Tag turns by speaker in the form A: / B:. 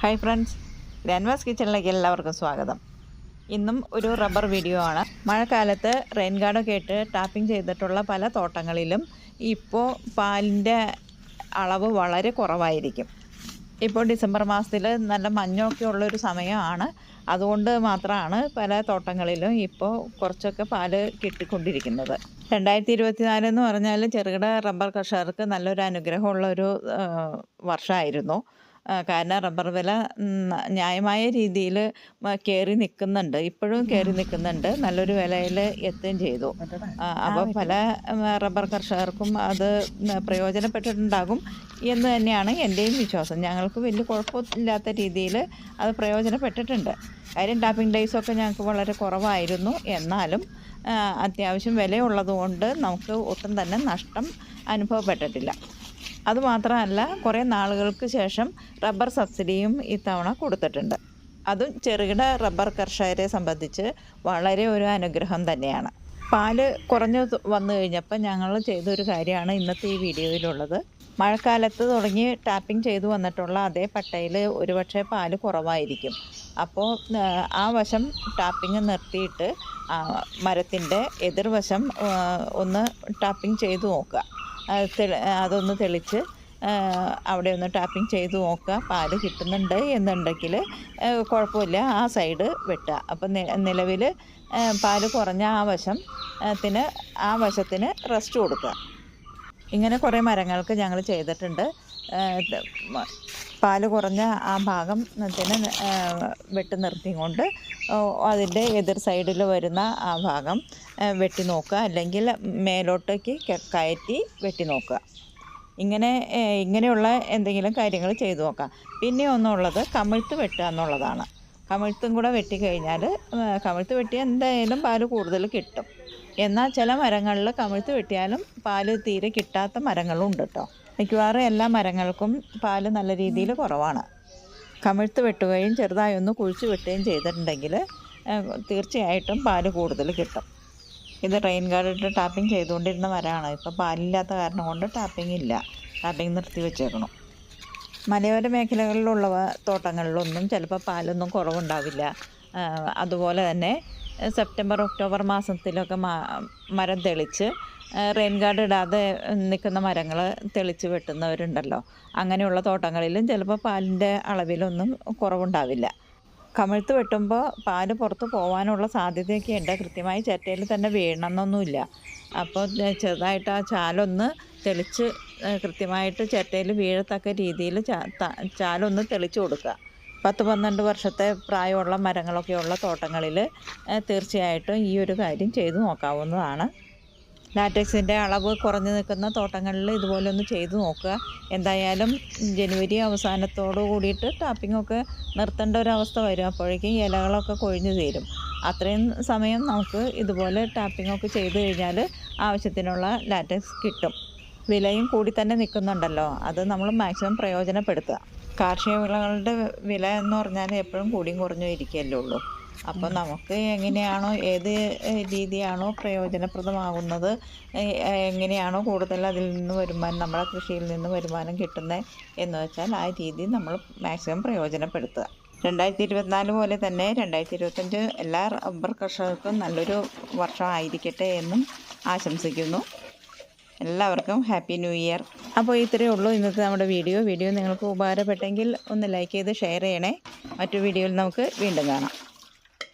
A: Hi friends ഗ്രാൻവാസ് കിച്ചണിലേക്ക് എല്ലാവർക്കും സ്വാഗതം. ഇന്നും ഒരു റബ്ബർ വീഡിയോ ആണ്. മഴക്കാലത്ത് റെയിൻ ഗാർഡൊക്കെ ഇട്ട് ടാപ്പിംഗ് ചെയ്തിട്ടുള്ള പല തോട്ടങ്ങളിലും ഇപ്പോൾ പാലിന്റെ അളവ് വളരെ കുറവായിരിക്കും. ഇപ്പോൾ ഡിസംബർ മാസത്തിൽ നല്ല മഞ്ഞൊക്കെ ഉള്ളൊരു സമയമാണ്. അതുകൊണ്ട് മാത്രമാണ് പല തോട്ടങ്ങളിലും ഇപ്പോൾ കുറച്ചൊക്കെ പാൽ കിട്ടിക്കൊണ്ടിരിക്കുന്നത്. രണ്ടായിരത്തി ഇരുപത്തിനാല് എന്ന് പറഞ്ഞാൽ ചെറുകിട റബ്ബർ കർഷകർക്ക് നല്ലൊരു അനുഗ്രഹമുള്ള ഒരു വർഷമായിരുന്നു കാരണം റബ്ബർ വില ന്യായമായ രീതിയിൽ കയറി നിൽക്കുന്നുണ്ട്. ഇപ്പോഴും കയറി നിൽക്കുന്നുണ്ട്. നല്ലൊരു വിലയിൽ എത്തുകയും ചെയ്തു. അപ്പോൾ പല റബ്ബർ കർഷകർക്കും അത് പ്രയോജനപ്പെട്ടിട്ടുണ്ടാകും എന്ന് തന്നെയാണ് എന്റെയും വിശ്വാസം. ഞങ്ങൾക്ക് വലിയ കുഴപ്പമില്ലാത്ത രീതിയിൽ അത് പ്രയോജനപ്പെട്ടിട്ടുണ്ട്. കാര്യം ടാപ്പിംഗ് ഡേയ്സൊക്കെ ഞങ്ങൾക്ക് വളരെ കുറവായിരുന്നു. എന്നാലും അത്യാവശ്യം വിലയുള്ളതുകൊണ്ട് നമുക്ക് ഒട്ടും തന്നെ നഷ്ടം അനുഭവപ്പെട്ടിട്ടില്ല. അതുമാത്രമല്ല കുറേ നാളുകൾക്ക് ശേഷം റബ്ബർ സബ്സിഡിയും ഇത്തവണ കൊടുത്തിട്ടുണ്ട്. അതും ചെറുകിട റബ്ബർ കർഷകരെ സംബന്ധിച്ച് വളരെ ഒരു അനുഗ്രഹം തന്നെയാണ്. പാൽ കുറഞ്ഞു വന്നു കഴിഞ്ഞപ്പോൾ ഞങ്ങൾ ചെയ്തൊരു കാര്യമാണ് ഇന്നത്തെ ഈ വീഡിയോയിലുള്ളത്. മഴക്കാലത്ത് തുടങ്ങി ടാപ്പിംഗ് ചെയ്തു വന്നിട്ടുള്ള അതേ പട്ടയിൽ ഒരുപക്ഷെ പാൽ കുറവായിരിക്കും. അപ്പോൾ ആ, വശം ടാപ്പിംഗ് നിർത്തിയിട്ട് മരത്തിന്റെ എതിർവശം ഒന്ന് ടാപ്പിംഗ് ചെയ്തു നോക്കുക. അതൊന്ന് തെളിച്ച് അവിടെ ഒന്ന് ടാപ്പിംഗ് ചെയ്ത് നോക്കുക. പാൽ കിട്ടുന്നുണ്ട് എന്നുണ്ടെങ്കിൽ കുഴപ്പമില്ല. ആ സൈഡ് വെട്ടുക. അപ്പം നിലവിൽ പാൽ കുറഞ്ഞ ആ വശം ത്തിന് ആ വശത്തിന് റെസ്റ്റ് കൊടുക്കുക. ഇങ്ങനെ കുറേ മരങ്ങൾക്ക് ഞങ്ങൾ ചെയ്തിട്ടുണ്ട്. പാൽ കുറഞ്ഞ ആ ഭാഗം തന്നെ വെട്ടി വെട്ടി നിർത്തിക്കൊണ്ട് അതിന്റെ എതിർ സൈഡിൽ വരുന്ന ആ ഭാഗം വെട്ടി നോക്കുക. അല്ലെങ്കിൽ മേലോട്ടേക്ക് കയറ്റി വെട്ടി നോക്കുക. ഇങ്ങനെ ഇങ്ങനെയുള്ള എന്തെങ്കിലും കാര്യങ്ങൾ ചെയ്തു നോക്കാം. പിന്നെ ഒന്നുള്ളത് കമിഴ്ത്ത് വെട്ടുക എന്നുള്ളതാണ്. കമിഴ്ത്തും കൂടെ വെട്ടിക്കഴിഞ്ഞാൽ കമിഴ്ത്ത് വെട്ടിയാൽ എന്തായാലും പാൽ കൂടുതൽ കിട്ടും. എന്നാൽ ചില മരങ്ങളിൽ കമിഴ്ത്ത് വെട്ടിയാലും പാൽ തീരെ കിട്ടാത്ത മരങ്ങളും ഉണ്ട് കേട്ടോ. മിക്കവാറും എല്ലാ മരങ്ങൾക്കും പാൽ നല്ല രീതിയിൽ കുറവാണ്. കമിഴ്ത്ത് വെട്ടുകയും ചെറുതായി ഒന്ന് കുഴിച്ച് വെട്ടുകയും ചെയ്തിട്ടുണ്ടെങ്കിൽ തീർച്ചയായിട്ടും പാൽ കൂടുതൽ കിട്ടും. ഇത് ട്രെയിൻ ഗാർഡ് ഇട്ട് ടാപ്പിംഗ് ചെയ്തുകൊണ്ടിരുന്ന മരമാണ്. ഇപ്പോൾ പാലില്ലാത്ത കാരണം കൊണ്ട് ടാപ്പിംഗ് ഇല്ല. ടാപ്പിംഗ് നിർത്തി വെച്ചേക്കണം. മലയോര മേഖലകളിലുള്ള തോട്ടങ്ങളിലൊന്നും ചിലപ്പോൾ പാലൊന്നും കുറവുണ്ടാവില്ല. അതുപോലെ തന്നെ സെപ്റ്റംബർ ഒക്ടോബർ മാസത്തിലൊക്കെ മരം തെളിച്ച് റെയിൻ ഗാർഡ് ഇടാതെ നിൽക്കുന്ന മരങ്ങൾ തെളിച്ച് വെട്ടുന്നവരുണ്ടല്ലോ. അങ്ങനെയുള്ള തോട്ടങ്ങളിലും ചിലപ്പോൾ പാലിന്റെ അളവിലൊന്നും കുറവുണ്ടാവില്ല. കമിഴ്ത്ത് വെട്ടുമ്പോൾ പാൽ പുറത്ത് പോകാനുള്ള സാധ്യതയൊക്കെ ഉണ്ട്. കൃത്യമായി ചിരട്ടയിൽ തന്നെ വീഴണമെന്നൊന്നുമില്ല അപ്പോൾ ചെറുതായിട്ട് ആ ചാലൊന്ന് തെളിച്ച് കൃത്യമായിട്ട് ചിരട്ടയിൽ വീഴത്തക്ക രീതിയിൽ ചാലൊന്ന് തെളിച്ച് കൊടുക്കുക. പത്ത് പന്ത്രണ്ട് വർഷത്തെ പ്രായമുള്ള മരങ്ങളൊക്കെയുള്ള തോട്ടങ്ങളിൽ തീർച്ചയായിട്ടും ഈ ഒരു കാര്യം ചെയ്തു നോക്കാവുന്നതാണ്. ലാറ്റക്സിന്റെ അളവ് കുറഞ്ഞു നിൽക്കുന്ന തോട്ടങ്ങളിൽ ഇതുപോലെ ഒന്ന് ചെയ്തു നോക്കുക. എന്തായാലും ജനുവരി അവസാനത്തോടു കൂടിയിട്ട് ടാപ്പിങ്ങൊക്കെ നിർത്തേണ്ട ഒരവസ്ഥ വരും. അപ്പോഴേക്കും ഇലകളൊക്കെ കൊഴിഞ്ഞു തീരും. അത്രയും സമയം നമുക്ക് ഇതുപോലെ ടാപ്പിങ്ങൊക്കെ ചെയ്തു കഴിഞ്ഞാൽ ആവശ്യത്തിനുള്ള ലാറ്റക്സ് കിട്ടും. വിലയും കൂടി തന്നെ നിൽക്കുന്നുണ്ടല്ലോ. അത് നമ്മൾ മാക്സിമം പ്രയോജനപ്പെടുത്തുക. കാർഷിക വിളകളുടെ വില എന്ന് പറഞ്ഞാൽ എപ്പോഴും കൂടിയും കുറഞ്ഞും ഇരിക്കുകയല്ലേ ഉള്ളൂ. അപ്പോൾ നമുക്ക് എങ്ങനെയാണോ ഏത് രീതിയാണോ പ്രയോജനപ്രദമാകുന്നത് എങ്ങനെയാണോ കൂടുതൽ അതിൽ നിന്ന് വരുമാനം നമ്മുടെ കൃഷിയിൽ നിന്ന് വരുമാനം കിട്ടുന്നത് എന്ന് വെച്ചാൽ ആ രീതി നമ്മൾ മാക്സിമം പ്രയോജനപ്പെടുത്തുക. രണ്ടായിരത്തി ഇരുപത്തിനാല് പോലെ തന്നെ രണ്ടായിരത്തി ഇരുപത്തഞ്ച് എല്ലാ റബ്ബർ കർഷകർക്കും നല്ലൊരു വർഷമായിരിക്കട്ടെ എന്നും ആശംസിക്കുന്നു. എല്ലാവർക്കും ഹാപ്പി ന്യൂ ഇയർ. അപ്പോൾ ഇത്രയേ ഉള്ളൂ ഇന്നത്തെ നമ്മുടെ വീഡിയോ. വീഡിയോ നിങ്ങൾക്ക് ഉപകാരപ്പെട്ടെങ്കിൽ ഒന്ന് ലൈക്ക് ചെയ്ത് ഷെയർ ചെയ്യണേ. മറ്റു വീഡിയോയിൽ നമുക്ക് വീണ്ടും കാണാം.